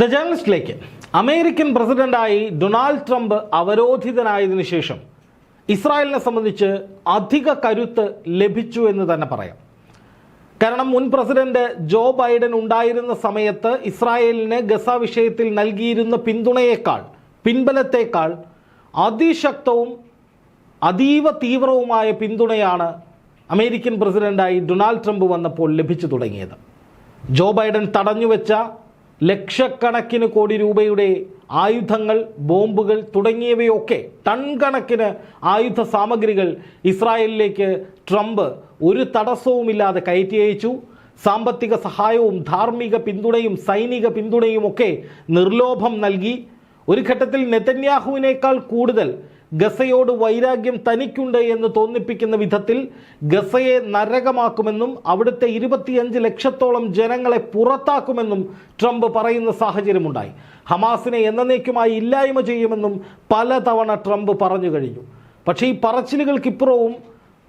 The ജേർണലിസ്റ്റിലേക്ക് American പ്രസിഡന്റായി Donald Trump അവരോധിതനായതിനു ശേഷം ഇസ്രായേലിനെ സംബന്ധിച്ച് അധിക കരുത്ത് ലഭിച്ചു എന്ന് തന്നെ പറയാം. കാരണം മുൻ പ്രസിഡന്റ് ജോ ബൈഡൻ ഉണ്ടായിരുന്ന സമയത്ത് ഇസ്രായേലിന് ഗസ വിഷയത്തിൽ നൽകിയിരുന്ന പിന്തുണയേക്കാൾ പിൻബലത്തേക്കാൾ അതിശക്തവും അതീവ തീവ്രവുമായ പിന്തുണയാണ് അമേരിക്കൻ പ്രസിഡന്റായി ഡൊണാൾഡ് ട്രംപ് വന്നപ്പോൾ ലഭിച്ചു തുടങ്ങിയത്. ജോ ബൈഡൻ തടഞ്ഞുവെച്ച ലക്ഷക്കണക്കിന് കോടി രൂപയുടെ ആയുധങ്ങൾ ബോംബുകൾ തുടങ്ങിയവയൊക്കെ ടൺ കണക്കിന് ആയുധ സാമഗ്രികൾ ഇസ്രായേലിലേക്ക് ട്രംപ് ഒരു തടസ്സവുമില്ലാതെ കയറ്റി അയച്ചു. സാമ്പത്തിക സഹായവും ധാർമ്മിക പിന്തുണയും സൈനിക പിന്തുണയും ഒക്കെ നിർലോഭം നൽകി. ഒരു ഘട്ടത്തിൽ നെതന്യാഹുവിനേക്കാൾ കൂടുതൽ ഗസയോട് വൈരാഗ്യം തനിക്കുണ്ട് എന്ന് തോന്നിപ്പിക്കുന്ന വിധത്തിൽ ഗസയെ നരകമാക്കുമെന്നും അവിടുത്തെ ഇരുപത്തിയഞ്ച് ലക്ഷത്തോളം ജനങ്ങളെ പുറത്താക്കുമെന്നും ട്രംപ് പറയുന്ന സാഹചര്യമുണ്ടായി. ഹമാസിനെ എന്നേക്കുമായി ഇല്ലായ്മ ചെയ്യുമെന്നും പലതവണ ട്രംപ് പറഞ്ഞു കഴിഞ്ഞു. പക്ഷേ ഈ പറച്ചിലുകൾക്കിപ്പുറവും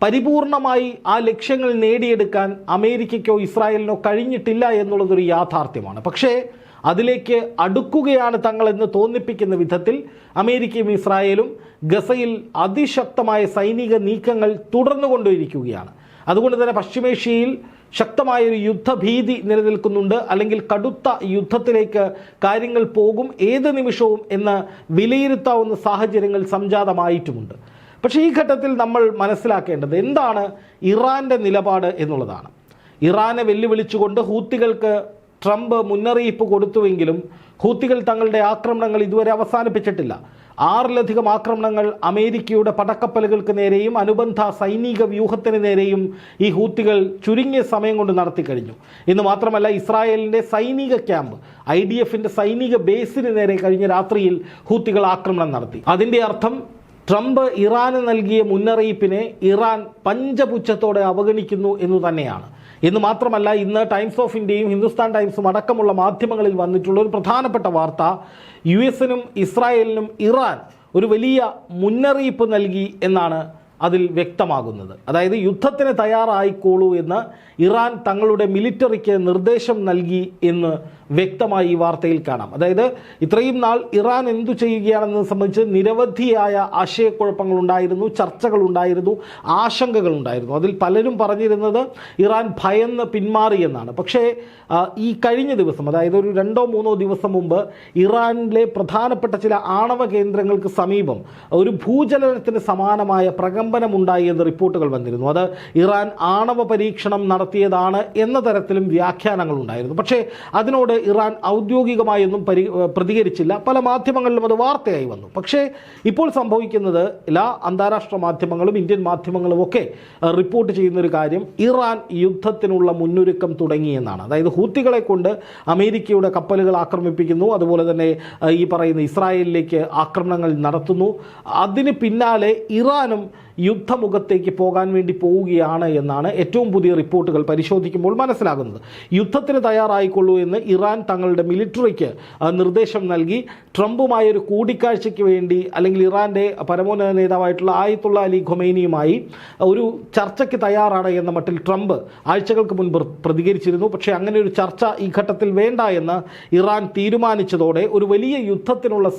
പരിപൂർണമായി ആ ലക്ഷ്യങ്ങൾ നേടിയെടുക്കാൻ അമേരിക്കയ്ക്കോ ഇസ്രായേലിനോ കഴിഞ്ഞിട്ടില്ല എന്നുള്ളതൊരു യാഥാർത്ഥ്യമാണ്. പക്ഷേ അതിലേക്ക് അടുക്കുകയാണ് തങ്ങളെന്ന് തോന്നിപ്പിക്കുന്ന വിധത്തിൽ അമേരിക്കയും ഇസ്രായേലും ഗസയിൽ അതിശക്തമായ സൈനിക നീക്കങ്ങൾ തുടർന്നു തുടർന്നുകൊണ്ടിരിക്കുകയാണ്. അതുകൊണ്ട് തന്നെ പശ്ചിമേഷ്യയിൽ ശക്തമായൊരു യുദ്ധഭീതി നിലനിൽക്കുന്നുണ്ട്. അല്ലെങ്കിൽ കടുത്ത യുദ്ധത്തിലേക്ക് കാര്യങ്ങൾ പോകും ഏത് നിമിഷവും എന്ന് വിലയിരുത്താവുന്ന സാഹചര്യങ്ങൾ സംജാതമായിട്ടുമുണ്ട്. പക്ഷേ ഈ ഘട്ടത്തിൽ നമ്മൾ മനസ്സിലാക്കേണ്ടത് എന്താണ് ഇറാന്റെ നിലപാട് എന്നുള്ളതാണ്. ഇറാനെ വെല്ലുവിളിച്ചുകൊണ്ട് ഹൂത്തികൾക്ക് ട്രംപ് മുന്നറിയിപ്പ് കൊടുത്തുവെങ്കിലും ഹൂത്തികൾ തങ്ങളുടെ ആക്രമണങ്ങൾ ഇതുവരെ അവസാനിപ്പിച്ചിട്ടില്ല. ആറിലധികം ആക്രമണങ്ങൾ അമേരിക്കയുടെ പടക്കപ്പലുകൾക്ക് നേരെയും അനുബന്ധ സൈനിക വ്യൂഹത്തിന് നേരെയും ഈ ഹൂത്തികൾ ചുരുങ്ങിയ സമയം കൊണ്ട് നടത്തി കഴിഞ്ഞു. ഇന്ന് മാത്രമല്ല ഇസ്രായേലിന്റെ സൈനിക ക്യാമ്പ് ഐ ഡി എഫിന്റെ സൈനിക ബേസിന് നേരെ കഴിഞ്ഞ രാത്രിയിൽ ഹൂത്തികൾ ആക്രമണം നടത്തി. അതിന്റെ അർത്ഥം ട്രംപ് ഇറാന് നൽകിയ മുന്നറിയിപ്പിനെ ഇറാൻ പഞ്ചപുച്ഛത്തോടെ അവഗണിക്കുന്നു എന്നു തന്നെയാണ്. എന്ന് മാത്രമല്ല ഇന്ന് ടൈംസ് ഓഫ് ഇന്ത്യയും ഹിന്ദുസ്ഥാൻ ടൈംസും അടക്കമുള്ള മാധ്യമങ്ങളിൽ വന്നിട്ടുള്ള ഒരു പ്രധാനപ്പെട്ട വാർത്ത യു എസിനും ഇസ്രായേലിനും ഇറാൻ ഒരു വലിയ മുന്നറിയിപ്പ് നൽകി എന്നാണ് അതിൽ വ്യക്തമാകുന്നത്. അതായത് യുദ്ധത്തിന് തയ്യാറായിക്കോളൂ എന്ന് ഇറാൻ തങ്ങളുടെ മിലിറ്ററിക്ക് നിർദ്ദേശം നൽകി എന്ന് വ്യക്തമായി ഈ വാർത്തയിൽ കാണാം. അതായത് ഇത്രയും നാൾ ഇറാൻ എന്തു ചെയ്യുകയാണെന്നത് സംബന്ധിച്ച് നിരവധിയായ ആശയക്കുഴപ്പങ്ങൾ ഉണ്ടായിരുന്നു ചർച്ചകൾ ഉണ്ടായിരുന്നു ആശങ്കകൾ ഉണ്ടായിരുന്നു. അതിൽ പലരും പറഞ്ഞിരുന്നത് ഇറാൻ ഭയന്ന് പിന്മാറി എന്നാണ്. പക്ഷേ ഈ കഴിഞ്ഞ ദിവസം അതായത് ഒരു രണ്ടോ മൂന്നോ ദിവസം മുമ്പ് ഇറാനിലെ പ്രധാനപ്പെട്ട ചില ആണവ കേന്ദ്രങ്ങൾക്ക് സമീപം ഒരു ഭൂചലനത്തിന് സമാനമായ പ്രകമ്പനമുണ്ടായി എന്ന് റിപ്പോർട്ടുകൾ വന്നിരുന്നു. അത് ഇറാൻ ആണവ പരീക്ഷണം നടത്തിയതാണ് എന്ന തരത്തിലും വ്യാഖ്യാനങ്ങൾ ഉണ്ടായിരുന്നു. പക്ഷേ അതിനോട് ഇറാൻ ഔദ്യോഗികമായൊന്നും പരി പ്രതികരിച്ചില്ല. പല മാധ്യമങ്ങളിലും അത് വാർത്തയായി വന്നു. പക്ഷേ ഇപ്പോൾ സംഭവിക്കുന്നത് എല്ലാ അന്താരാഷ്ട്ര മാധ്യമങ്ങളും ഇന്ത്യൻ മാധ്യമങ്ങളും ഒക്കെ റിപ്പോർട്ട് ചെയ്യുന്നൊരു കാര്യം ഇറാൻ യുദ്ധത്തിനുള്ള മുന്നൊരുക്കം തുടങ്ങിയെന്നാണ് അതായത് ഹൂത്തികളെ കൊണ്ട് അമേരിക്കയുടെ കപ്പലുകൾ ആക്രമിപ്പിക്കുന്നു. അതുപോലെ തന്നെ ഈ പറയുന്ന ഇസ്രായേലിലേക്ക് ആക്രമണങ്ങൾ നടത്തുന്നു. അതിന് പിന്നാലെ ഇറാനും യുദ്ധമുഖത്തേക്ക് പോകാൻ വേണ്ടി പോവുകയാണ് എന്നാണ് ഏറ്റവും പുതിയ റിപ്പോർട്ടുകൾ പരിശോധിക്കുമ്പോൾ മനസ്സിലാകുന്നത്. യുദ്ധത്തിന് തയ്യാറായിക്കൊള്ളൂ എന്ന് ഇറാൻ തങ്ങളുടെ മിലിറ്ററിക്ക് നിർദ്ദേശം നൽകി. ട്രംപുമായ ഒരു കൂടിക്കാഴ്ചയ്ക്ക് വേണ്ടി അല്ലെങ്കിൽ ഇറാന്റെ പരമോന്നത നേതാവായിട്ടുള്ള ആയത്തുള്ള അലി ഖൊമൈനിയുമായി ഒരു ചർച്ചയ്ക്ക് തയ്യാറാണ് എന്ന മട്ടിൽ ട്രംപ് ആഴ്ചകൾക്ക് മുൻപ് പ്രതികരിച്ചിരുന്നു. പക്ഷേ അങ്ങനെ ഒരു ചർച്ച ഈ ഘട്ടത്തിൽ വേണ്ട എന്ന് ഇറാൻ തീരുമാനിച്ചതോടെ ഒരു വലിയ യുദ്ധത്തിനുള്ള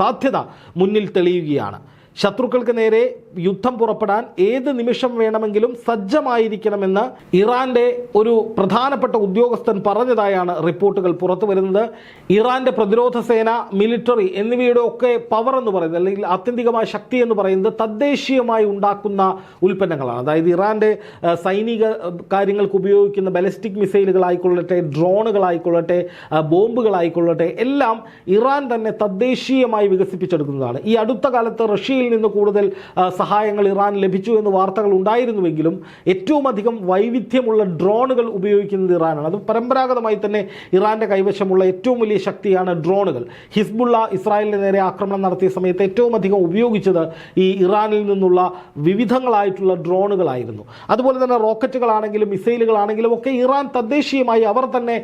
സാധ്യത മുന്നിൽ തെളിയുകയാണ്. ശത്രുക്കൾക്ക് നേരെ യുദ്ധം പുറപ്പെടാൻ ഏത് നിമിഷം വേണമെങ്കിലും സജ്ജമായിരിക്കണമെന്ന് ഇറാന്റെ ഒരു പ്രധാനപ്പെട്ട ഉദ്യോഗസ്ഥൻ പറഞ്ഞതായാണ് റിപ്പോർട്ടുകൾ പുറത്തു വരുന്നത്. ഇറാന്റെ പ്രതിരോധ സേന മിലിറ്ററി എന്നിവയുടെ ഒക്കെ പവർ എന്ന് പറയുന്നത് അല്ലെങ്കിൽ ആത്യന്തികമായ ശക്തി എന്ന് പറയുന്നത് തദ്ദേശീയമായി ഉണ്ടാക്കുന്ന ഉൽപ്പന്നങ്ങളാണ്. അതായത് ഇറാന്റെ സൈനിക കാര്യങ്ങൾക്ക് ഉപയോഗിക്കുന്ന ബലിസ്റ്റിക് മിസൈലുകളായിക്കൊള്ളട്ടെ ഡ്രോണുകളായിക്കൊള്ളട്ടെ ബോംബുകളായിക്കൊള്ളട്ടെ എല്ലാം ഇറാൻ തന്നെ തദ്ദേശീയമായി വികസിപ്പിച്ചെടുക്കുന്നതാണ്. ഈ അടുത്ത കാലത്ത് റഷ്യയിൽ നിന്ന് കൂടുതൽ സഹായങ്ങൾ ഇറാൻ ലഭിച്ചു എന്ന് വാർത്തകൾ ഉണ്ടായിരുന്നുവെങ്കിലും ഏറ്റവും അധികം വൈവിധ്യമുള്ള ഡ്രോണുകൾ ഉപയോഗിക്കുന്നത് ഇറാനാണ്. അത് പരമ്പരാഗതമായി തന്നെ ഇറാന്റെ കൈവശമുള്ള ഏറ്റവും വലിയ ശക്തിയാണ് ഡ്രോണുകൾ. ഹിസ്ബുള്ള ഇസ്രായേലിന് നേരെ ആക്രമണം നടത്തിയ സമയത്ത് ഏറ്റവും അധികം ഉപയോഗിച്ചത് ഈ ഇറാനിൽ നിന്നുള്ള വിവിധങ്ങളായിട്ടുള്ള ഡ്രോണുകളായിരുന്നു. അതുപോലെ തന്നെ റോക്കറ്റുകളാണെങ്കിലും മിസൈലുകളാണെങ്കിലും ഒക്കെ ഇറാൻ തദ്ദേശീയമായി അവർ തന്നെ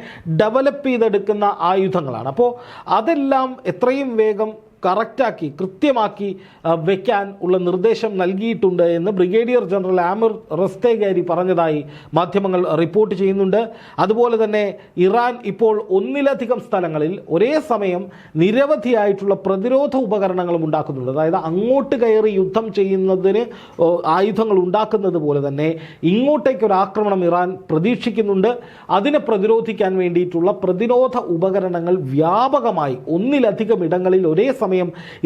ഡെവലപ്പ് ചെയ്തെടുക്കുന്ന ആയുധങ്ങളാണ്. അപ്പോൾ അതെല്ലാം എത്രയും വേഗം കറക്റ്റാക്കി കൃത്യമാക്കി വയ്ക്കാൻ ഉള്ള നിർദ്ദേശം നൽകിയിട്ടുണ്ട് എന്ന് ബ്രിഗേഡിയർ ജനറൽ ആമിർ റസ്തേഗാരി പറഞ്ഞതായി മാധ്യമങ്ങൾ റിപ്പോർട്ട് ചെയ്യുന്നുണ്ട്. അതുപോലെ തന്നെ ഇറാൻ ഇപ്പോൾ ഒന്നിലധികം സ്ഥലങ്ങളിൽ ഒരേ സമയം നിരവധിയായിട്ടുള്ള പ്രതിരോധ ഉപകരണങ്ങളും ഉണ്ടാക്കുന്നുണ്ട്. അതായത് അങ്ങോട്ട് കയറി യുദ്ധം ചെയ്യുന്നതിന് ആയുധങ്ങൾ ഉണ്ടാക്കുന്നത് പോലെ തന്നെ ഇങ്ങോട്ടേക്ക് ഒരു ആക്രമണം ഇറാൻ പ്രതീക്ഷിക്കുന്നുണ്ട്. അതിനെ പ്രതിരോധിക്കാൻ വേണ്ടിയിട്ടുള്ള പ്രതിരോധ ഉപകരണങ്ങൾ വ്യാപകമായി ഒന്നിലധികം ഇടങ്ങളിൽ ഒരേ സമയം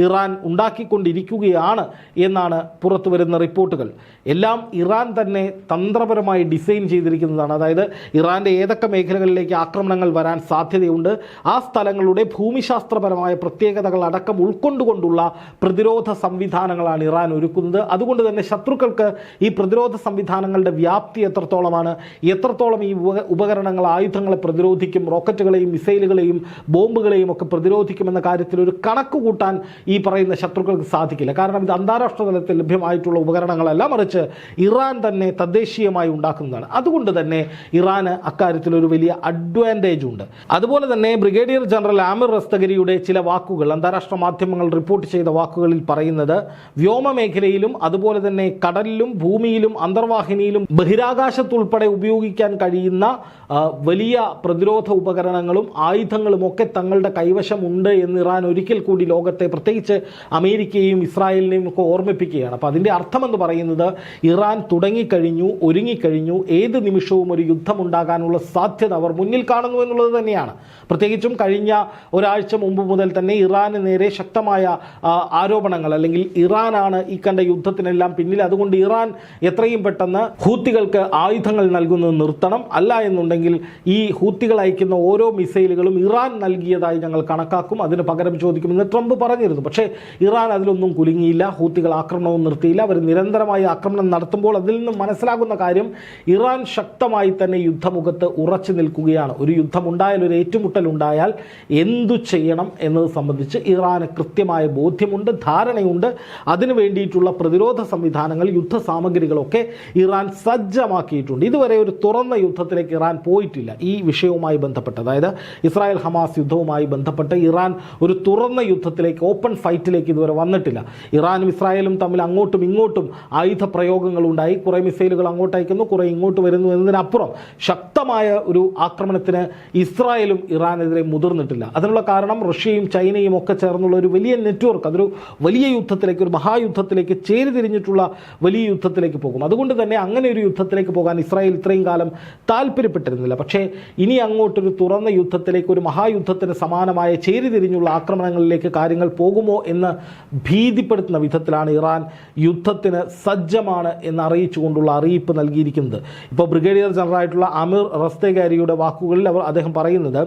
ഇറാൻ ഉണ്ടാക്കിക്കൊണ്ടിരിക്കുകയാണ് എന്നാണ് പുറത്തു വരുന്ന റിപ്പോർട്ടുകൾ. എല്ലാം ഇറാൻ തന്നെ തന്ത്രപരമായി ഡിസൈൻ ചെയ്തിരിക്കുന്നതാണ്. അതായത് ഇറാന്റെ ഏതൊക്കെ മേഖലകളിലേക്ക് ആക്രമണങ്ങൾ വരാൻ സാധ്യതയുണ്ട് ആ സ്ഥലങ്ങളുടെ ഭൂമിശാസ്ത്രപരമായ പ്രത്യേകതകൾ അടക്കം ഉൾക്കൊണ്ടുകൊണ്ടുള്ള പ്രതിരോധ സംവിധാനങ്ങളാണ് ഇറാൻ ഒരുക്കുന്നത്. അതുകൊണ്ട് തന്നെ ശത്രുക്കൾക്ക് ഈ പ്രതിരോധ സംവിധാനങ്ങളുടെ വ്യാപ്തി എത്രത്തോളമാണ് എത്രത്തോളം ഈ ഉപകരണങ്ങൾ ആയുധങ്ങളെ പ്രതിരോധിക്കും റോക്കറ്റുകളെയും മിസൈലുകളെയും ബോംബുകളെയും ഒക്കെ പ്രതിരോധിക്കുമെന്ന കാര്യത്തിൽ ഒരു കണക്ക് കൂട്ടാൻ ഈ പറയുന്ന ശത്രുക്കൾക്ക് സാധിക്കില്ല. കാരണം ഇത് അന്താരാഷ്ട്ര തലത്തിൽ ലഭ്യമായിട്ടുള്ള ഉപകരണങ്ങളല്ല മറിച്ച് ഇറാൻ തന്നെ തദ്ദേശീയമായി ഉണ്ടാക്കുന്നതാണ്. അതുകൊണ്ട് തന്നെ ഇറാന് അക്കാര്യത്തിൽ ഒരു വലിയ അഡ്വാന്റേജ് ഉണ്ട്. അതുപോലെ തന്നെ ബ്രിഗേഡിയർ ജനറൽ ആമിർ റസ്തഗരിയുടെ ചില വാക്കുകൾ അന്താരാഷ്ട്ര മാധ്യമങ്ങൾ റിപ്പോർട്ട് ചെയ്ത വാക്കുകളിൽ പറയുന്നത് വ്യോമ മേഖലയിലും അതുപോലെ തന്നെ കടലിലും ഭൂമിയിലും അന്തർവാഹിനിയിലും ബഹിരാകാശത്തുൾപ്പെടെ ഉപയോഗിക്കാൻ കഴിയുന്ന വലിയ പ്രതിരോധ ഉപകരണങ്ങളും ആയുധങ്ങളും ഒക്കെ തങ്ങളുടെ കൈവശമുണ്ട് എന്ന് ഇറാൻ ഒരിക്കൽ കൂടി ലോകത്തെ പ്രത്യേകിച്ച് അമേരിക്കയും ഇസ്രായേലിനെയും ഒക്കെ ഓർമ്മിപ്പിക്കുകയാണ്. അപ്പോൾ അതിന്റെ അർത്ഥമെന്ന് പറയുന്നത് ഇറാൻ തുടങ്ങിക്കഴിഞ്ഞു ഒരുങ്ങിക്കഴിഞ്ഞു ഏത് നിമിഷവും ഒരു യുദ്ധമുണ്ടാകാനുള്ള സാധ്യത അവർ മുന്നിൽ കാണുന്നു എന്നുള്ളത് തന്നെയാണ്. പ്രത്യേകിച്ചും കഴിഞ്ഞ ഒരാഴ്ച മുമ്പ് മുതൽ തന്നെ ഇറാന് നേരെ ശക്തമായ ആരോപണങ്ങൾ അല്ലെങ്കിൽ ഇറാനാണ് ഈ കണ്ട യുദ്ധത്തിനെല്ലാം പിന്നിൽ. അതുകൊണ്ട് ഇറാൻ എത്രയും പെട്ടെന്ന് ഹൂത്തികൾക്ക് ആയുധങ്ങൾ നൽകുന്നത് നിർത്തണം. അല്ല എന്നുണ്ടെങ്കിൽ ഈ ഹൂത്തികൾ അയക്കുന്ന ഓരോ മിസൈലുകളും ഇറാൻ നൽകിയതായി ഞങ്ങൾ കണക്കാക്കും. അതിന് പകരം ചോദിക്കുമെന്ന് ട്രംപ് പറഞ്ഞിരുന്നു. പക്ഷേ ഇറാൻ അതിലൊന്നും കുലുങ്ങിയില്ല ഹൂത്തികൾ ആക്രമണവും നിർത്തിയില്ല. അവർ നിരന്തരമായി ആക്രമണം നടത്തുമ്പോൾ അതിൽ നിന്നും മനസ്സിലാകുന്ന കാര്യം ഇറാൻ ശക്തമായി തന്നെ യുദ്ധമുഖത്ത് ഉറച്ചു നിൽക്കുകയാണ്. ഒരു യുദ്ധമുണ്ടായാൽ ഒരു ഏറ്റുമുട്ടൽ ഉണ്ടായാൽ എന്തു ചെയ്യണം എന്നത് സംബന്ധിച്ച് ഇറാന് കൃത്യമായ ബോധ്യമുണ്ട് ധാരണയുണ്ട്. അതിനു വേണ്ടിയിട്ടുള്ള പ്രതിരോധ സംവിധാനങ്ങൾ യുദ്ധ സാമഗ്രികളൊക്കെ ഇറാൻ സജ്ജമാക്കിയിട്ടുണ്ട്. ഇതുവരെ ഒരു തുറന്ന യുദ്ധത്തിലേക്ക് ഇറാൻ പോയിട്ടില്ല. ഈ വിഷയവുമായി ബന്ധപ്പെട്ട് അതായത് ഇസ്രായേൽ ഹമാസ് യുദ്ധവുമായി ബന്ധപ്പെട്ട് ഇറാൻ ഒരു തുറന്ന യുദ്ധത്തിലേക്ക് ഓപ്പൺ ഫൈറ്റിലേക്ക് ഇതുവരെ വന്നിട്ടില്ല. ഇറാനും ഇസ്രായേലും തമ്മിൽ അങ്ങോട്ടും ഇങ്ങോട്ടും ആയുധ പ്രയോഗങ്ങൾ ഉണ്ടായി. കുറേ മിസൈലുകൾ അങ്ങോട്ട് അയക്കുന്നു കുറേ ഇങ്ങോട്ട് വരുന്നു എന്നതിനപ്പുറം ശക്തമായ ഒരു ആക്രമണത്തിന് ഇസ്രായേലും ഇറാനെതിരെ മുതിർന്നിട്ടില്ല. അതിനുള്ള കാരണം റഷ്യയും ചൈനയും ഒക്കെ ചേർന്നുള്ള ഒരു വലിയ നെറ്റ്വർക്ക് അതൊരു വലിയ യുദ്ധത്തിലേക്ക് ഒരു മഹായുദ്ധത്തിലേക്ക് ചേരിതിരിഞ്ഞിട്ടുള്ള വലിയ യുദ്ധത്തിലേക്ക് പോകും അതുകൊണ്ട് തന്നെ അങ്ങനെ ഒരു യുദ്ധത്തിലേക്ക് പോകാൻ ഇസ്രായേൽ ഇത്രയും കാലം താല്പര്യപ്പെട്ടിരുന്നില്ല. പക്ഷേ ഇനി അങ്ങോട്ടൊരു തുറന്ന യുദ്ധത്തിലേക്ക് ഒരു മഹായുദ്ധത്തിന് സമാനമായ ചേരിതിരിഞ്ഞുള്ള ആക്രമണങ്ങളിലേക്ക് കാര്യങ്ങൾ പോകുമോ എന്ന് ഭീതിപ്പെടുത്തുന്ന വിധത്തിലാണ് ഇറാൻ യുദ്ധത്തിന് സജ്ജമാണ് എന്ന് അറിയിച്ചുകൊണ്ടുള്ള അറിയിപ്പ് നൽകിയിരിക്കുന്നത്. ഇപ്പോൾ ബ്രിഗേഡിയർ ജനറലായിട്ടുള്ള അമിർ റസ്തേഗാരിയുടെ വാക്കുകളിൽ അവർ അദ്ദേഹം പറയുന്നത്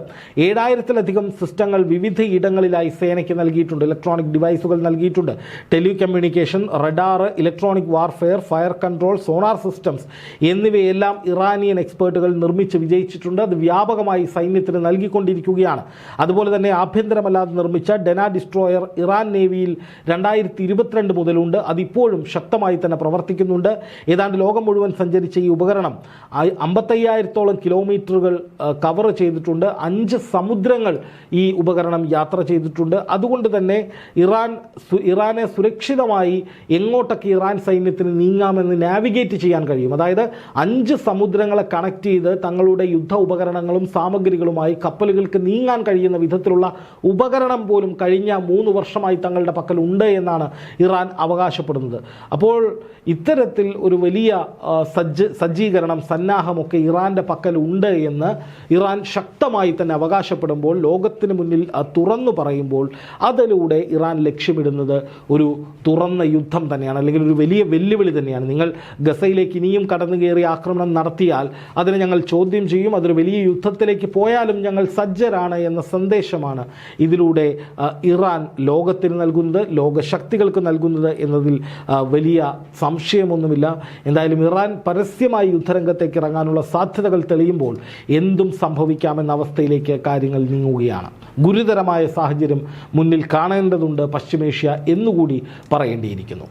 ഏഴായിരത്തിലധികം സിസ്റ്റങ്ങൾ വിവിധ ഇടങ്ങളിലായി സേനയ്ക്ക് നൽകിയിട്ടുണ്ട് ഇലക്ട്രോണിക് ഡിവൈസുകൾ നൽകിയിട്ടുണ്ട്. Telecommunication radar electronic warfare fire control sonar systems എന്നിവയെല്ലാം ഇറാനിയൻ എക്സ്പേർട്ടുകൾ നിർമ്മിച്ച് വിജയിച്ചിട്ടുണ്ട്. അത് വ്യാപകമായി സൈന്യത്തിന് നൽകിക്കൊണ്ടിരിക്കുകയാണ്. അതുപോലെ തന്നെ ആഭ്യന്തരമല്ലാതെ നിർമ്മിച്ച ഡെന ഡിസ്ട്രോയർ ഇറാൻ നേവിയിൽ രണ്ടായിരത്തി ഇരുപത്തിരണ്ട് മുതലുണ്ട്. അതിപ്പോഴും ശക്തമായി തന്നെ പ്രവർത്തിക്കുന്നുണ്ട്. ഏതാണ്ട് ലോകം മുഴുവൻ സഞ്ചരിച്ച ഈ ഉപകരണം അമ്പത്തയ്യായിരത്തോളം കിലോമീറ്ററുകൾ കവർ ചെയ്തിട്ടുണ്ട്. അഞ്ച് സമുദ്രങ്ങൾ ഈ ഉപകരണം യാത്ര ചെയ്തിട്ടുണ്ട്. അതുകൊണ്ട് തന്നെ ഇറാൻ ഇറാനെ സുരക്ഷിതമായി എങ്ങോട്ടൊക്കെ ഇറാൻ സൈന്യത്തിന് നീങ്ങാമെന്ന് നാവിഗേറ്റ് ചെയ്യാൻ കഴിയും. അതായത് അഞ്ച് സമുദ്രങ്ങളെ കണക്ട് ചെയ്ത് തങ്ങളുടെ യുദ്ധ ഉപകരണങ്ങളും സാമഗ്രികളുമായി കപ്പലുകൾക്ക് നീങ്ങാൻ കഴിയുന്ന വിധത്തിലുള്ള ഉപകരണം പോലും കഴിഞ്ഞ മൂന്ന് വർഷമായി തങ്ങളുടെ പക്കൽ ഉണ്ട് എന്നാണ് ഇറാൻ അവകാശപ്പെടുന്നത്. അപ്പോൾ ഇത്തരത്തിൽ ഒരു വലിയ സജ്ജ സജ്ജീകരണം സന്നാഹമൊക്കെ ഇറാന്റെ പക്കൽ ഉണ്ട് എന്ന് ഇറാൻ ശക്തമായി തന്നെ അവകാശപ്പെടുമ്പോൾ ലോകത്തിന് മുന്നിൽ തുറന്നു പറയുമ്പോൾ അതിലൂടെ ഇറാൻ ലക്ഷ്യമിടുന്നത് ഒരു തുറന്ന യുദ്ധം തന്നെയാണ് അല്ലെങ്കിൽ ഒരു വലിയ വെല്ലുവിളി തന്നെയാണ്. നിങ്ങൾ ഗസയിലേക്ക് ഇനിയും കടന്നു കയറി ആക്രമണം നടത്തിയാൽ അതിനെ ഞങ്ങൾ ചോദ്യം ചെയ്യും അതൊരു വലിയ യുദ്ധത്തിലേക്ക് പോയാലും ഞങ്ങൾ സജ്ജരാണ് എന്ന സന്ദേശമാണ് ഇതിലൂടെ ആ, ഇറാൻ ലോകത്തിന് നൽകുന്നത് ലോകശക്തികൾക്ക് നൽകുന്നത് എന്നതിൽ വലിയ സംശയമൊന്നുമില്ല. എന്തായാലും ഇറാൻ പരസ്യമായി യുദ്ധരംഗത്തേക്ക് ഇറങ്ങാനുള്ള സാധ്യതകൾ തെളിയുമ്പോൾ എന്തും സംഭവിക്കാമെന്ന അവസ്ഥയിലേക്ക് കാര്യങ്ങൾ നീങ്ങുകയാണ്. ഗുരുതരമായ സാഹചര്യം മുന്നിൽ കാണേണ്ടതുണ്ട് പശ്ചിമേഷ്യ എന്നുകൂടി പറയേണ്ടിയിരിക്കുന്നു.